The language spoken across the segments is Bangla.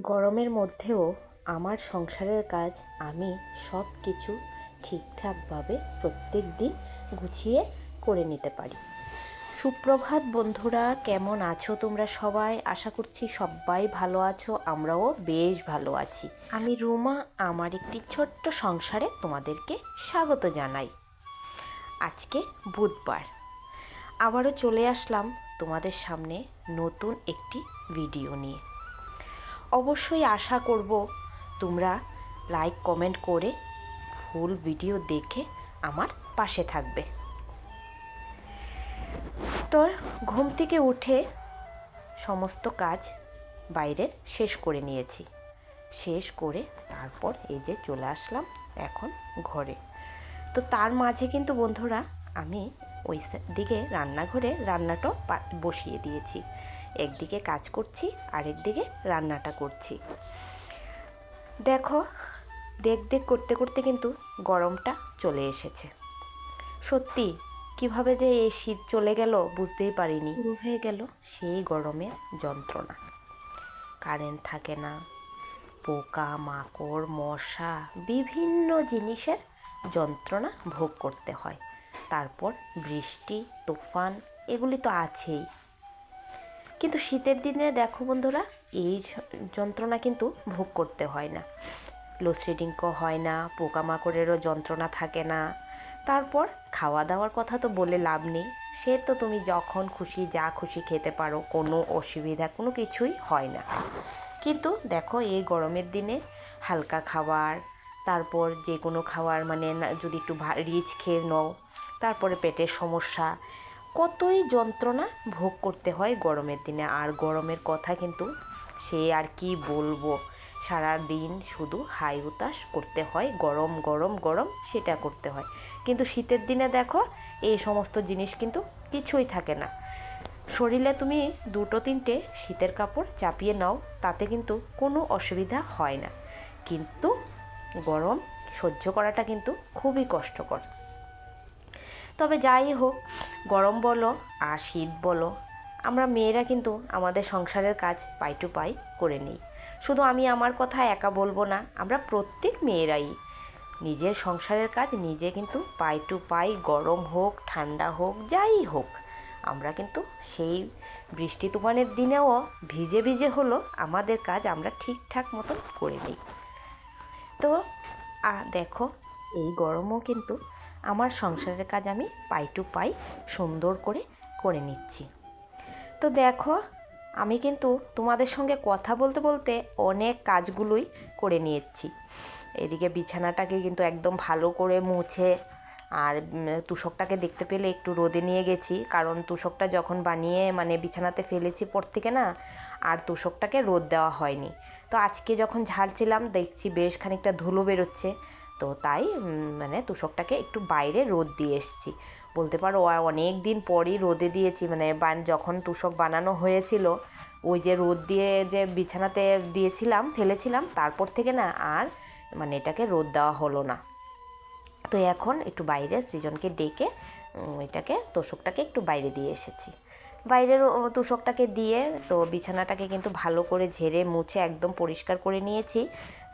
গরমের মধ্যেও আমার সংসারের কাজ আমি সব কিছু ঠিকঠাকভাবে প্রত্যেক দিন গুছিয়ে করে নিতে পারি। সুপ্রভাত বন্ধুরা, কেমন আছো তোমরা সবাই? আশা করছি সবাই ভালো আছো, আমরাও বেশ ভালো আছি। আমি রুমা, আমার একটি ছোট্ট সংসারে তোমাদেরকে স্বাগত জানাই। আজকে বুধবার। আবারও চলে আসলাম তোমাদের সামনে নতুন একটি ভিডিও নিয়ে। অবশ্যই আশা করব। তোমরা লাইক কমেন্ট করে ফুল ভিডিও দেখে আমার পাশে থাকবে। তো ঘুম থেকে উঠে সমস্ত কাজ বাইরের শেষ করে নিয়েছি। শেষ করে তারপর এই যে চলে আসলাম এখন ঘরে। তো তার মাঝে কিন্তু বন্ধুরা আমি ওই দিকে রান্নাঘরে রান্নাটা বসিয়ে দিয়েছি। একদিকে কাজ করছি আরেক দিকে রান্নাটা করছি। দেখো দেখ দেখ করতে করতে কিন্তু গরমটা চলে এসেছে। সত্যি কীভাবে যে এই শীত চলে গেল বুঝতেই পারিনি। শুরু হয়ে গেল সেই গরমের যন্ত্রণা। কারেন্ট থাকে না পোকা মাকড় মশা বিভিন্ন জিনিসের যন্ত্রণা ভোগ করতে হয়। তারপর বৃষ্টি, তুফান এগুলি তো আছেই। কিন্তু শীতের দিনে দেখো বন্ধুরা, এই যন্ত্রণা কিন্তু ভোগ করতে হয় না। লোডশেডিংও হয় না, পোকামাকড়েরও যন্ত্রণা থাকে না। তারপর খাওয়া দাওয়ার কথা তো বলে লাভ নেই। সে তো তুমি যখন খুশি, যা খুশি খেতে পারো, কোনো অসুবিধা, কোনো কিছুই হয় না। কিন্তু দেখো এই গরমের দিনে হালকা খাবার, তারপর যে কোনো খাবার মানে যদি একটু রিচ খেয়ে নাও তারপরে পেটের সমস্যা। কতই যন্ত্রণা ভোগ করতে হয় গরমের দিনে। আর গরমের কথা কিন্তু সে আর কি বলব? সারা দিন শুধু হাই উতাস করতে হয়, গরম গরম গরম সেটা করতে হয়। কিন্তু শীতের দিনে দেখো, এই সমস্ত জিনিস কিন্তু কিছুই থাকে না। শরীরে তুমি দুটো, তিনটে শীতের কাপড় চাপিয়ে নাও, তাতে কিন্তু কোনো অসুবিধা হয় না। কিন্তু গরম সহ্য করাটা কিন্তু খুবই কষ্টকর। তবে যাই হোক, গরম বলো আর শীত বলো, আমরা মেয়েরা কিন্তু আমাদের সংসারের কাজ পাই টু পাই করে নিই। শুধু আমি আমার কথা একা বলব না, আমরা প্রত্যেক মেয়েরাই। নিজের সংসারের কাজ নিজে কিন্তু পাই টু পাই, গরম হোক, ঠান্ডা হোক, যাই হোক। আমরা কিন্তু সেই বৃষ্টি তুফানের দিনেও ভিজে ভিজে হলো আমাদের কাজ আমরা ঠিকঠাক মতন করে নিই। তো দেখো, এই গরমও কিন্তু আমার সংসারের কাজ আমি পাই টু পাই সুন্দর করে করে নিচ্ছি। তো দেখো, আমি কিন্তু তোমাদের সঙ্গে কথা বলতে বলতে অনেক কাজগুলোই করে নিয়েছি। এদিকে বিছানাটাকে কিন্তু একদম ভালো করে মুছে আর তুষকটাকে দেখতে পেলে একটু রোদে নিয়ে গেছি। কারণ তুষকটা যখন বানিয়ে মানে বিছানাতে ফেলেছি পর থেকে না, আর তুষকটাকে রোদ দেওয়া হয়নি। তো আজকে যখন ঝাড়ছিলাম, দেখছি বেশ খানিকটা ধুলো বেরোচ্ছে। তো তাই মানে তুষকটাকে একটু বাইরে রোদ দিয়ে এসেছি। বলতে পারো অনেক দিন পরই রোদে দিয়েছি মানে বান, যখন তুষক বানানো হয়েছিল, ওই যে রোদ দিয়ে যে বিছানাতে দিয়েছিলাম, ফেলেছিলাম, তারপর থেকে না আর মানে এটাকে রোদ দেওয়া হলো না। তো এখন একটু বাইরে সৃজনকে ডেকে এটাকে তোষকটাকে একটু বাইরে দিয়ে এসেছি। বাইরের তোষকটাকে দিয়ে তো বিছানাটাকে কিন্তু ভালো করে ঝেড়ে, মুছে একদম পরিষ্কার করে নিয়েছি।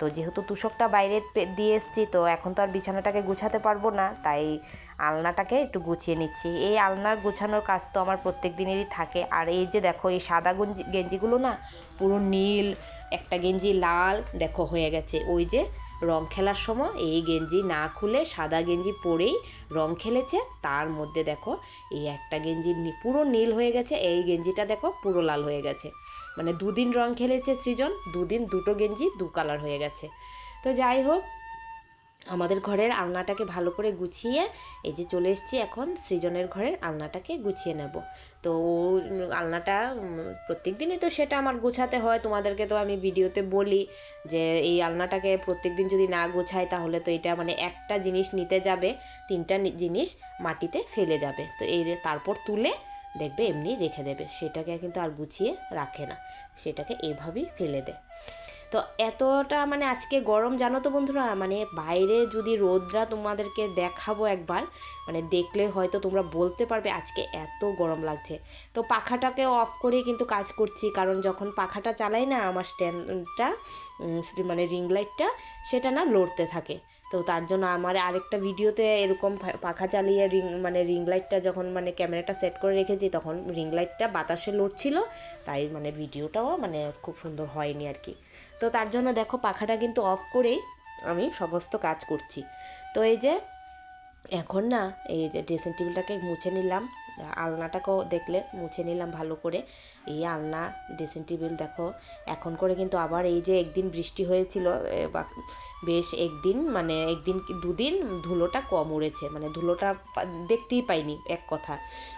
তো যেহেতু তুষকটা বাইরে দিয়ে এসেছি, তো এখন তো আর বিছানাটাকে গুছাতে পারব না, তাই আলনাটাকে একটু গুছিয়ে নিচ্ছি। এই আলনার গুছানোর কাজ তো আমার প্রত্যেক দিনেরই থাকে। আর এই যে দেখো, এই সাদা গঞ্জি, গেঞ্জিগুলো না পুরো নীল, একটা গেঞ্জি লাল, দেখো হয়ে গেছে। ওই যে রং খেলার সময় এই গেঞ্জি না খুলে সাদা গেঞ্জি পরেই রং খেলেছে। তার মধ্যে দেখো, এই একটা গেঞ্জি পুরো নীল হয়ে গেছে, এই গেঞ্জিটা দেখো পুরো লাল হয়ে গেছে। মানে দুদিন রং খেলেছে সৃজন, দুদিন দুটো গেঞ্জি দু কালার হয়ে গেছে। তো যাই হোক আমাদের ঘরের আলনাটাকে ভালো করে গুছিয়ে এই যে চলে এসেছি এখন, সৃজনের ঘরের আলনাটাকে গুছিয়ে নেব। তো ও আলনাটা প্রত্যেক দিনই তো সেটা আমার গোছাতে হয়। তোমাদেরকে তো আমি ভিডিওতে বলি যে এই আলনাটাকে প্রত্যেক দিন যদি না গোছাই তাহলে তো এটা মানে একটা জিনিস নিতে যাবে, তিনটা জিনিস মাটিতে ফেলে যাবে। তো এই তারপর তুলে দেখবে এমনি রেখে দেবে। সেটাকে কিন্তু আর গুছিয়ে রাখে না। সেটাকে এভাবেই ফেলে দেয় তো এতটা মানে আজকে গরম, জানো তো বন্ধুরা? মানে বাইরে যদি রোদরা তোমাদেরকে দেখাবো একবার মানে দেখলে হয়তো তোমরা বলতে পারবে আজকে এত গরম লাগছে। তো পাখাটাকে অফ করে কিন্তু কাজ করছি, কারণ যখন পাখাটা চালাই না, আমার স্ট্যান্ডটা মানে রিং লাইটটা সেটা না লড়তে থাকে। তো তার জন্য আমার আরেকটা ভিডিওতে এরকম পাখা চালিয়ে রিং মানে রিং লাইটটা যখন মানে ক্যামেরাটা সেট করে রেখেছি, তখন রিং লাইটটা বাতাসে লড়ছিল। তাই মানে ভিডিওটাও মানে খুব সুন্দর হয়নি আর কি। তো তার জন্য দেখো পাখাটা কিন্তু অফ করেই আমি সমস্ত কাজ করছি। তো এই যে এখন না, এই যে ড্রেসিং টেবিলটাকে মুছে নিলাম। আলনাটাকেও দেখলে মুছে নিলাম ভালো করে। এই আলনা ড্রেসিং টেবিল দেখো, এখন করে কিন্তু আবার এই যে একদিন বৃষ্টি হয়েছিল বেশ একদিন মানে একদিন দুদিন ধুলোটা কম উড়েছে মানে ধুলোটা দেখতেই পাইনি এক কথা।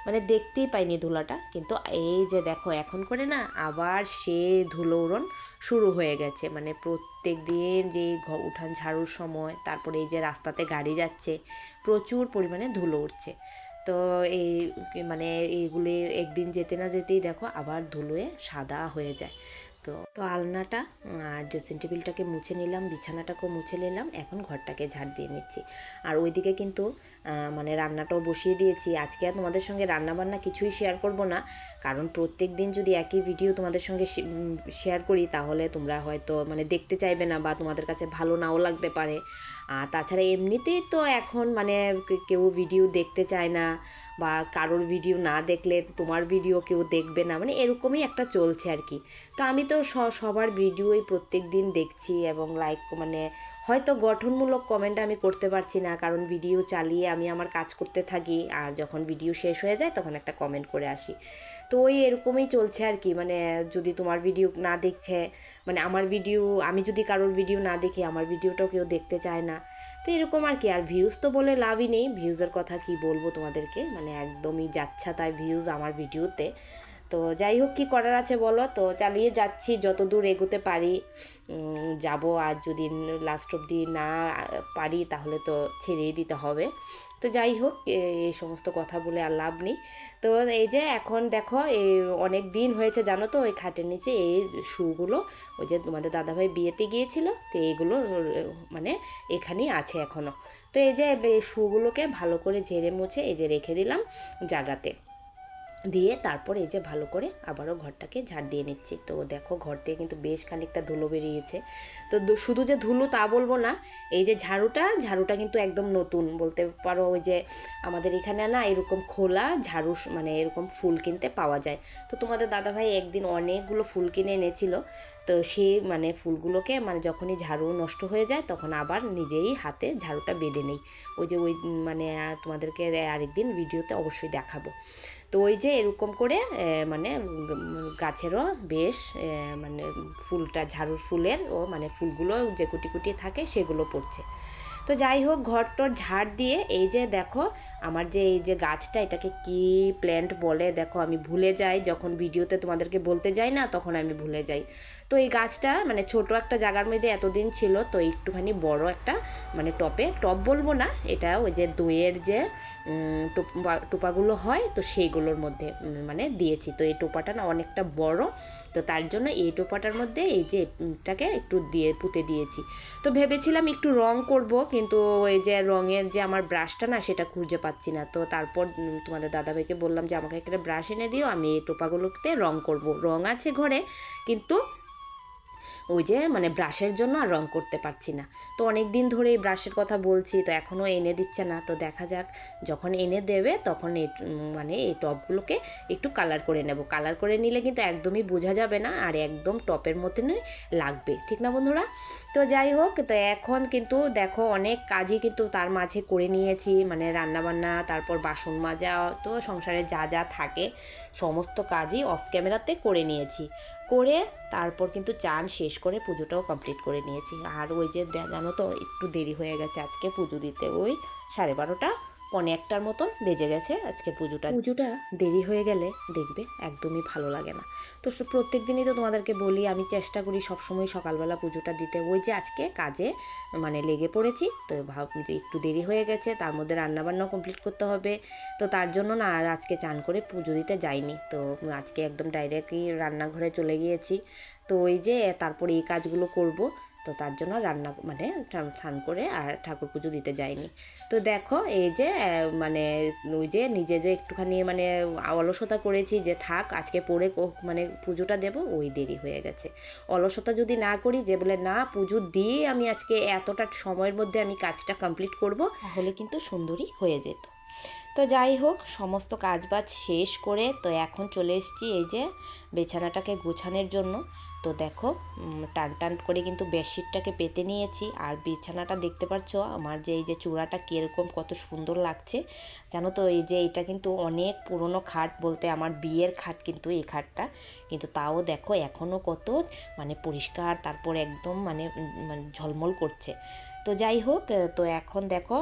মানে দেখতেই পাইনি ধুলোটা, কিন্তু এই যে দেখো, এখন করে না আবার সে ধুলো উড়ন শুরু হয়ে গেছে। মানে প্রত্যেক দিন যে উঠান ঝাড়ুর সময়, তারপরে এই যে রাস্তাতে গাড়ি যাচ্ছে, প্রচুর পরিমাণে ধুলো উঠছে তো এই মানে এইগুলি একদিন যেতে না যেতেই দেখো আবার ধুলোয় সাদা হয়ে যায়। তো তো আলনাটা, আর ড্রেসিং টেবিলটাকে মুছে নিলাম, বিছানাটাকেও মুছে নিলাম, এখন ঘরটাকে ঝাড় দিয়ে নিচ্ছি। আর ওইদিকে কিন্তু মানে রান্নাটাও বসিয়ে দিয়েছি। আজকে আর তোমাদের সঙ্গে রান্না বান্না কিছুই শেয়ার করব না, কারণ প্রত্যেক দিন যদি একই ভিডিও তোমাদের সঙ্গে শেয়ার করি, তাহলে তোমরা হয়তো মানে দেখতে চাইবে না বা তোমাদের কাছে ভালো নাও লাগতে পারে। আর তাছাড়া এমনিতেই তো এখন মানে কেউ ভিডিও দেখতে চায় না, বা কারোর ভিডিও না দেখলে তোমার ভিডিও কেউ দেখবে না মানে এরকমই একটা চলছে আর কি। তো আমি তো সবার ভিডিওই প্রত্যেক দিন দেখছি এবং লাইক মানে হয়তো গঠনমূলক কমেন্ট আমি করতে পারছি না, কারণ ভিডিও চালিয়ে আমি আমার কাজ করতে থাকি আর যখন ভিডিও শেষ হয়ে যায় তখন একটা কমেন্ট করে আসি। তো ওই এরকমই চলছে আর কি মানে যদি তোমার ভিডিও না দেখে মানে আমার ভিডিও আমি যদি কারোর ভিডিও না দেখি, আমার ভিডিওটাও কেউ দেখতে চায় না। তো এরকম আর কি, আর ভিউজ তো বলে লাভই নেই ভিউজের কথা কি বলব তোমাদেরকে মানে একদমই যাচ্ছা তাই ভিউজ আমার ভিডিওতে তো যাই হোক, কী করার আছে বলো? তো চালিয়ে যাচ্ছি যত দূর এগোতে পারি। যাব আর যদি লাস্ট অবধি না পারি তাহলে তো ছেড়েই দিতে হবে। তো যাই হোক এই সমস্ত কথা বলে আর লাভ নেই। তো এই যে এখন দেখো এই অনেক দিন হয়েছে জানো তো, ওই খাটের নিচে এই শুগুলো, ওই যে তোমাদের দাদাভাই বিয়েতে গিয়েছিল, তো এইগুলো মানে এখানেই আছে এখনও তো এই যে শুগুলোকে ভালো করে ঝেড়ে মুছে এই যে রেখে দিলাম জাগাতে দিয়ে তারপর এই যে ভালো করে আবারও ঘরটাকে ঝাড় দিয়ে নিচ্ছি। তো দেখো ঘর থেকে কিন্তু বেশ খানিকটা ধুলো বেরিয়েছে। তো শুধু যে ধুলো তা বলব না, এই যে ঝাড়ুটা ঝাড়ুটা কিন্তু একদম নতুন। বলতে পারো ওই যে আমাদের এখানে না এরকম খোলা ঝাড়ু মানে এরকম ফুল কিনতে পাওয়া যায়। তো তোমাদের দাদাভাই একদিন অনেকগুলো ফুল কিনে এনেছিল। তো সেই মানে ফুলগুলোকে মানে যখনই ঝাড়ু নষ্ট হয়ে যায়, তখন আবার নিজেই হাতে ঝাড়ুটা বেঁধে নেই। ওই যে ওই মানে তোমাদেরকে আরেকদিন ভিডিওতে অবশ্যই দেখাবো। তো ওই যে এরকম করে মানে গাছেরও বেশ মানে ফুলটা ঝাড়ুর ফুলের ও মানে ফুলগুলো যে কুটি কুটি থাকে সেগুলো পড়ছে। তো যাই হোক, ঘরটর ঝাড় দিয়ে এই যে দেখো, আমার যে এই যে গাছটা, এটাকে কি প্ল্যান্ট বলে? দেখো, আমি ভুলে যাই। যখন ভিডিওতে তোমাদেরকে বলতে যাই না, তখন আমি ভুলে যাই। তো এই গাছটা মানে ছোট একটা জায়গার মধ্যে এতদিন ছিল, তো একটুখানি বড় একটা মানে টপে। টপ বলব না, এটা ওই যে দইয়ের যে টোপাগুলো হয়, তো সেইগুলোর মধ্যে মানে দিয়েছি। তো এই টোপাটা না অনেকটা বড়, তো তার জন্য এই টোপাটার মধ্যে এই যে এটাকে একটু দিয়ে, পুঁতে দিয়েছি। তো ভেবেছিলাম একটু রং করব কিন্তু ওই যে রঙের যে আমার ব্রাশটা না, সেটা খুঁজে পাচ্ছি না। তো তারপর তোমাদের দাদাভাইকে বললাম যে, আমাকে একটা ব্রাশ এনে দিও, আমি এই টোপাগুলোতে রঙ করব। রঙ আছে ঘরে, কিন্তু ওই যে মানে ব্রাশের জন্য আর রং করতে পারছি না। তো অনেক দিন ধরে এই ব্রাশের কথা বলছি তো এখনও এনে দিচ্ছে না। তো দেখা যাক যখন এনে দেবে তখন উম, মানে এই টপগুলোকে একটু কালার করে নেব। কালার করে নিলে কিন্তু একদমই বোঝা যাবে না আর একদম টপের মতনই লাগবে। ঠিক না বন্ধুরা? তো যাই হোক তো এখন কিন্তু দেখো অনেক কাজই কিন্তু তার মাঝে করে নিয়েছি। মানে রান্নাবান্না তারপর বাসন মাজা তো সংসারে যা যা থাকে সমস্ত কাজই অফ ক্যামেরাতে করে নিয়েছি। করে তারপর কিন্তু চান শেষ করে পুজোটাও কমপ্লিট করে নিয়েছি। আর ওই যে জানো তো, একটু দেরি হয়ে গেছে আজকে পুজো দিতে। ওই সাড়ে বারোটা পনে একটার মতন বেজে গেছে আজকে পুজোটা। পুজোটা দেরি হয়ে গেলে দেখবে, একদমই ভালো লাগে না। তো প্রত্যেক দিনই তো তোমাদেরকে বলি, আমি চেষ্টা করি সবসময় সকালবেলা পুজোটা দিতে। ওই যে আজকে কাজে মানে লেগে পড়েছি, তো ভাব একটু দেরি হয়ে গেছে, তার মধ্যে রান্নাবান্নাও কমপ্লিট করতে হবে। তো তার জন্য না আর আজকে চান করে পুজো দিতে যাইনি। তো আজকে একদম ডাইরেক্টই রান্নাঘরে চলে গিয়েছি। তো ওই যে তারপরে এই কাজগুলো করব। তো তার জন্য রান্না মানে স্নান- করে আর ঠাকুর পুজো দিতে যাইনি। তো দেখো, এই যে মানে ওই যে নিজে যে একটুখানি মানে অলসতা করেছি যে থাক, আজকে পরে মানে পুজোটা দেব, ওই দেরি হয়ে গেছে। অলসতা যদি না করি, যে বলে না, পুজো দিয়ে আমি আজকে এতটা সময়ের মধ্যে আমি কাজটা কমপ্লিট করব, তাহলে কিন্তু সুন্দরী হয়ে যেত। তো যাই হোক, সমস্ত কাজবাজ শেষ করে তো এখন চলে এসেছি এই যে বিছানাটাকে গোছানোর জন্য। তো দেখো টান টান করে কিন্তু বেডশিটটাকে পেতে নিয়েছি। আর বিছানাটা দেখতে পাচ্ছ আমার যে এই যে চূড়াটা কীরকম কত সুন্দর লাগছে। জানো তো, এই যে এটা কিন্তু অনেক পুরনো খাট বলতে আমার বিয়ের খাট কিন্তু এই খাটটা। কিন্তু তাও দেখো এখনও কত মানে পরিষ্কার, তারপর একদম মানে মানে ঝলমল করছে। তো যাই হোক তো এখন দেখো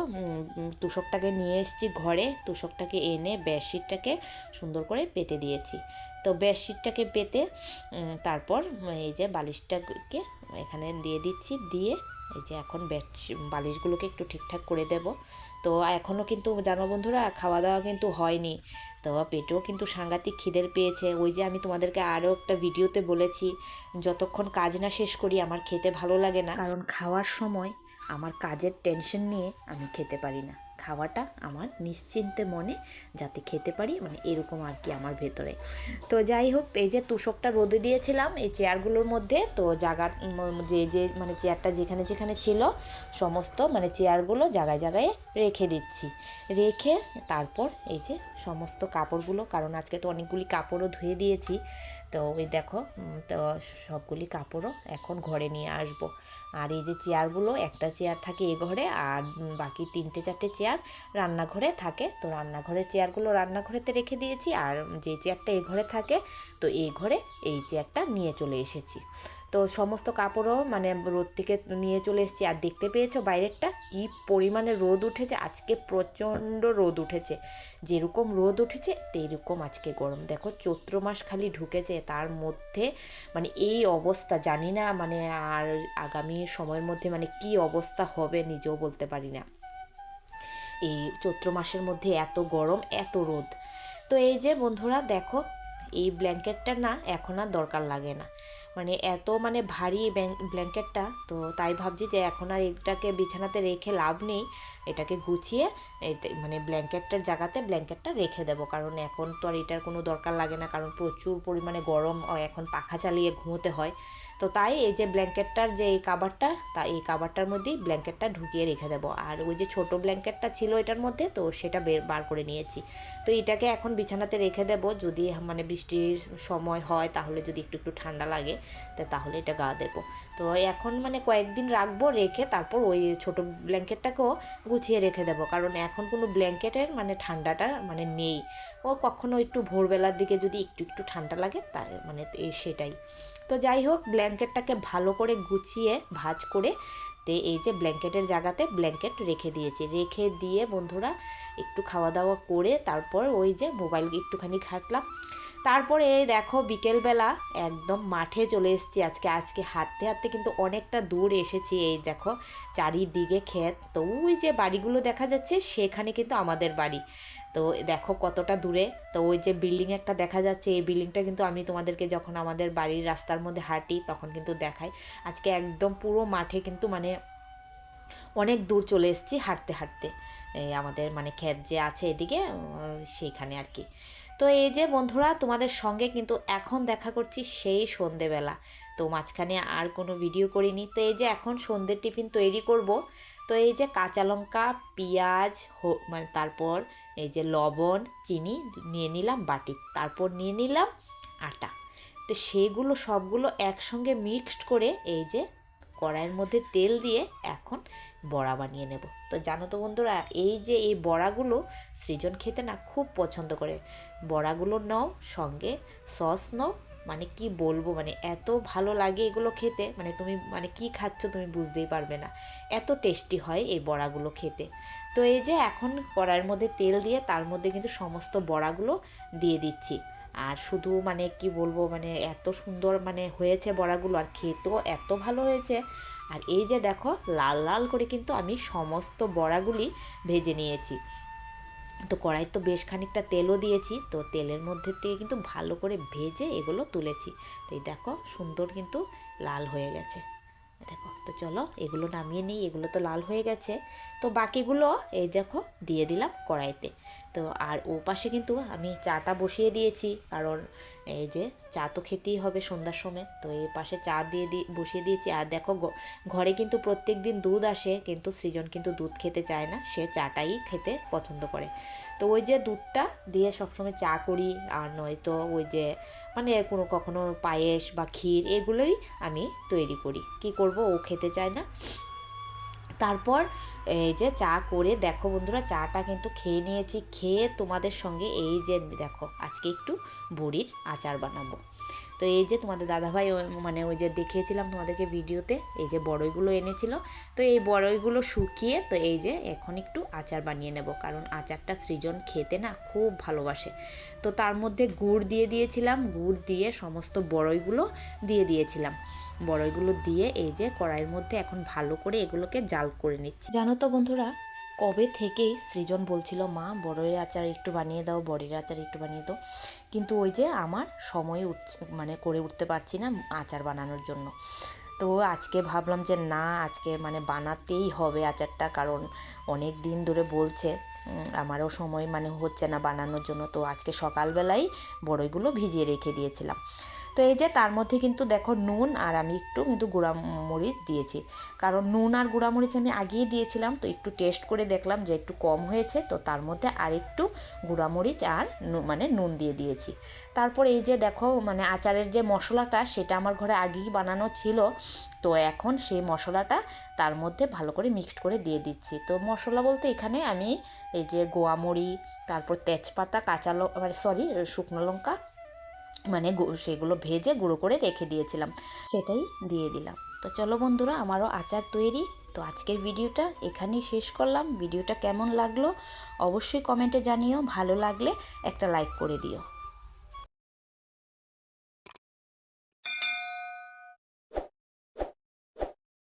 তুষকটাকে নিয়ে এসেছি ঘরে। তুষকটাকে এনে বেডশিটটাকে সুন্দর করে পেতে দিয়েছি। তো বেডশিটটাকে পেতে তারপর এই যে বালিশটাকে এখানে দিয়ে দিচ্ছি, দিয়ে এই যে এখন বেড বালিশগুলোকে একটু ঠিকঠাক করে দেব। তো এখনও কিন্তু, জানো বন্ধুরা খাওয়া দাওয়া কিন্তু হয়নি। তো পেটেও কিন্তু সাংঘাতিক খিদের পেয়েছে। ওই যে আমি তোমাদেরকে আরও একটা ভিডিওতে বলেছি, যতক্ষণ কাজ না শেষ করি, আমার খেতে ভালো লাগে না। কারণ খাওয়ার সময় আমার কাজের টেনশন নিয়ে আমি খেতে পারি না। খাওয়াটা আমার নিশ্চিন্তে মনে যাতে খেতে পারি মানে এরকম আর কি আমার ভেতরে। তো যাই হোক এই যে তুষকটা রোদে দিয়েছিলাম এই চেয়ারগুলোর মধ্যে তো জায়গার উম, যে যে মানে চেয়ারটা যেখানে যেখানে ছিল সমস্ত মানে চেয়ারগুলো জায়গায় জায়গায় রেখে দিচ্ছি। রেখে তারপর এই যে সমস্ত কাপড়গুলো কারণ আজকে তো অনেকগুলি কাপড়ও ধুয়ে দিয়েছি তো ওই দেখো তো সবগুলি কাপড়ও এখন ঘরে নিয়ে আসব। আর এই যে চেয়ারগুলো, একটা চেয়ার থাকে এ ঘরে আর বাকি তিনটে চারটে চেয়ার রান্নাঘরে থাকে। তো রান্নাঘরের চেয়ারগুলো রান্নাঘরেতে রেখে দিয়েছি আর যে চেয়ারটা এ ঘরে থাকে, তো এ ঘরে এই চেয়ারটা নিয়ে চলে এসেছি। তো সমস্ত কাপড়ও মানে রোদ থেকে নিয়ে চলে এসেছি। আর দেখতে পেয়েছ বাইরেরটা? কি পরিমাণে রোদ উঠেছে? আজকে প্রচণ্ড রোদ উঠেছে। যেরকম রোদ উঠেছে, তেরকম আজকে গরম। দেখো, চৈত্র মাস খালি ঢুকেছে। তার মধ্যে মানে এই অবস্থা, জানি না মানে আর আগামী সময়ের মধ্যে মানে কি অবস্থা হবে নিজেও বলতে পারি না। এই চৈত্র মাসের মধ্যে এত গরম, এত রোদ। তো এই যে বন্ধুরা, দেখো এই ব্ল্যাঙ্কেটটা না এখন আর দরকার লাগে না। মানে এত মানে ভারী ব্ল্যাঙ্কেটটা, তো তাই ভাবছি যে এখন আর এটাকে বিছানাতে রেখে লাভ নেই। এটাকে গুছিয়ে মানে ব্ল্যাঙ্কেটটার জায়গাতে ব্ল্যাঙ্কেটটা রেখে দেবো। কারণ এখন তো আর এটার কোনো দরকার লাগে না, কারণ প্রচুর পরিমাণে গরম এখন পাখা চালিয়ে ঘুমোতে হয়। তো তাই এই যে ব্ল্যাঙ্কেটটার যে এই কাবারটা, তা এই কাবারটার মধ্যেই ব্ল্যাঙ্কেটটা ঢুকিয়ে রেখে দেবো। আর ওই যে ছোট ব্ল্যাঙ্কেটটা ছিল এটার মধ্যে, তো সেটা বের বার করে নিয়েছি। তো এটাকে এখন বিছানাতে রেখে দেবো। যদি মানে বৃষ্টির সময় হয়, তাহলে যদি একটু একটু ঠান্ডা লাগে, তো তাহলে এটা গা দেবো। তো এখন মানে কয়েকদিন রাখব, রেখে তারপর ওই ছোট ব্ল্যাঙ্কেটটাকেও গুছিয়ে রেখে দেবো। কারণ এখন কোনো ব্ল্যাঙ্কেটের মানে ঠান্ডাটা মানে নেই। ও কখনো একটু ভোরবেলার দিকে যদি একটু একটু ঠান্ডা লাগে তাই মানে সেটাই। তো যাই হোক, ব্ল্যাঙ্কেটটাকে ভালো করে গুছিয়ে, ভাঁজ করে, তে এই যে ব্ল্যাঙ্কেটের জায়গাতে ব্ল্যাঙ্কেট রেখে দিয়েছি। রেখে দিয়ে বন্ধুরা একটু খাওয়া দাওয়া করে, তারপর ওই যে মোবাইল একটুখানি ঘাটলাম। তারপরে দেখো বিকেলবেলা একদম মাঠে চলে এসেছি আজকে। আজকে হাঁটতে হাঁটতে কিন্তু অনেকটা দূর এসেছি এই দেখো, চারিদিকে ক্ষেত। তো ওই যে বাড়িগুলো দেখা যাচ্ছে, সেখানে কিন্তু আমাদের বাড়ি। তো দেখো কতটা দূরে। তো ওই যে বিল্ডিং একটা দেখা যাচ্ছে, এই বিল্ডিংটা কিন্তু আমি তোমাদেরকে যখন আমাদের বাড়ির রাস্তার মধ্যে হাঁটি তখন কিন্তু দেখাই। আজকে একদম পুরো মাঠে কিন্তু মানে অনেক দূর চলে এসেছি হাঁটতে হাঁটতে। এই আমাদের মানে ক্ষেত যে আছে এদিকে সেইখানে আর কি। তো এই যে বন্ধুরা, তোমাদের সঙ্গে কিন্তু এখন দেখা করছি সেই সন্ধেবেলা। তো মাঝখানে আর কোনো ভিডিও করিনি। তো এই যে এখন সন্ধ্যের টিফিন তৈরি করব। তো এই যে কাঁচা লঙ্কা, পেঁয়াজ মানে তারপর এই যে লবণ, চিনি নিয়ে নিলাম, বাটি। তারপর নিয়ে নিলাম আটা। তো সেগুলো সবগুলো একসঙ্গে মিক্সড করে এই যে কড়াইয়ের মধ্যে তেল দিয়ে এখন বড়া বানিয়ে নেব। তো জানো তো বন্ধুরা, এই যে এই বড়াগুলো সৃজন খেতে না খুব পছন্দ করে। বড়াগুলো নাও, সঙ্গে সস নাও মানে কি বলব মানে এত ভালো লাগে এগুলো খেতে মানে তুমি মানে কি খাচ্ছ তুমি বুঝতেই পারবে না। এত টেস্টি হয় এই বড়াগুলো খেতে। তো এই যে এখন কড়াইয়ের মধ্যে তেল দিয়ে তার মধ্যে কিন্তু সমস্ত বড়াগুলো দিয়ে দিচ্ছি। আর শুধু মানে কি বলব মানে এত সুন্দর মানে হয়েছে বড়াগুলো, আর খেতেও এত ভালো হয়েছে। আর এই যে দেখো, লাল লাল করে কিন্তু আমি সমস্ত বড়াগুলি ভেজে নিয়েছি। তো কড়াই তো বেশ খানিকটা তেলও দিয়েছি, তো তেলের মধ্যে দিয়ে কিন্তু ভালো করে ভেজে এগুলো তুলেছি। তো এই দেখো, সুন্দর কিন্তু লাল হয়ে গেছে। দেখো, তো চলো এগুলো নামিয়ে নিই, এগুলো তো লাল হয়ে গেছে। তো বাকিগুলো এই দেখো দিয়ে দিলাম কড়াইতে। তো আর ও পাশে কিন্তু আমি চাটা বসিয়ে দিয়েছি। কারণ এই যে চা তো খেতেই হবে সন্ধ্যার সময়। তো এই পাশে চা দিয়ে দিয়ে বসিয়ে দিয়েছি। আর দেখো ঘরে কিন্তু প্রত্যেক দিন দুধ আসে, কিন্তু সৃজন কিন্তু দুধ খেতে চায় না। সে চাটাই খেতে পছন্দ করে। তো ওই যে দুধটা দিয়ে সবসময় চা করি, আর নয়তো ওই যে মানে কোনো কখনো পায়েস বা ক্ষীর এগুলোই আমি তৈরি করি। কি করব? ও খেতে চায় না। তারপর এই যে চা করে দেখো বন্ধুরা, চাটা কিন্তু খেয়ে নিয়েছি, খেয়ে তোমাদের সঙ্গে এই যে দেখো, আজকে একটু বড়ির আচার বানাবো। তো এই যে তোমাদের দাদাভাই মানে ওই যে দেখিয়েছিলাম তোমাদেরকে ভিডিওতে, এই যে বড়ইগুলো এনেছিল। তো এই বড়ইগুলো শুকিয়ে, তো এই যে এখন একটু আচার বানিয়ে নেব, কারণ আচারটা সৃজন খেতে না খুব ভালোবাসে। তো তার মধ্যে গুড় দিয়ে দিয়েছিলাম, গুড় দিয়ে সমস্ত বড়ইগুলো দিয়ে দিয়েছিলাম। বড়ইগুলো দিয়ে এই যে কড়াইয়ের মধ্যে এখন ভালো করে এগুলোকে জাল করে নিচ্ছি। জানো তো বন্ধুরা, কবে থেকেই সৃজন বলছিল, মা, বড়ের আচার একটু বানিয়ে দাও, বড়ের আচার একটু বানিয়ে দাও। কিন্তু ওই যে আমার সময় মানে করে উঠতে পারছি না আচার বানানোর জন্য। তো আজকে ভাবলাম যে না, আজকে মানে বানাতেই হবে আচারটা, কারণ অনেক দিন ধরে বলছে আমারও সময় মানে হচ্ছে না বানানোর জন্য। তো আজকে সকালবেলাই বড়ইগুলো ভিজিয়ে রেখে দিয়েছিলাম। তো এই যে তার মধ্যে কিন্তু দেখো নুন আর আমি একটু কিন্তু গুঁড়ামরিচ দিয়েছি। কারণ নুন আর গুঁড়ামরিচ আমি আগেই দিয়েছিলাম, তো একটু টেস্ট করে দেখলাম যে একটু কম হয়েছে, তো তার মধ্যে আর একটু গুঁড়ামরিচ আর মানে নুন দিয়ে দিয়েছি। তারপর এই যে দেখো মানে আচারের যে মশলাটা, সেটা আমার ঘরে আগেই বানানো ছিল, তো এখন সেই মশলাটা তার মধ্যে ভালো করে মিক্সড করে দিয়ে দিচ্ছি। তো মশলা বলতে এখানে আমি এই যে গোয়ামরি তারপর তেজপাতা, কাঁচা মানে সরি শুকনো লঙ্কা মানে সেগুলো ভেজে গুঁড়ো করে রেখে দিয়েছিলাম। সেটাই দিয়ে দিলাম। তো চলো বন্ধুরা, আমারও আচার তৈরি। তো আজকের ভিডিওটা এখানেই শেষ করলাম। ভিডিওটা কেমন লাগল অবশ্যই কমেন্টে জানিও। ভালো লাগলে একটা লাইক করে দিও।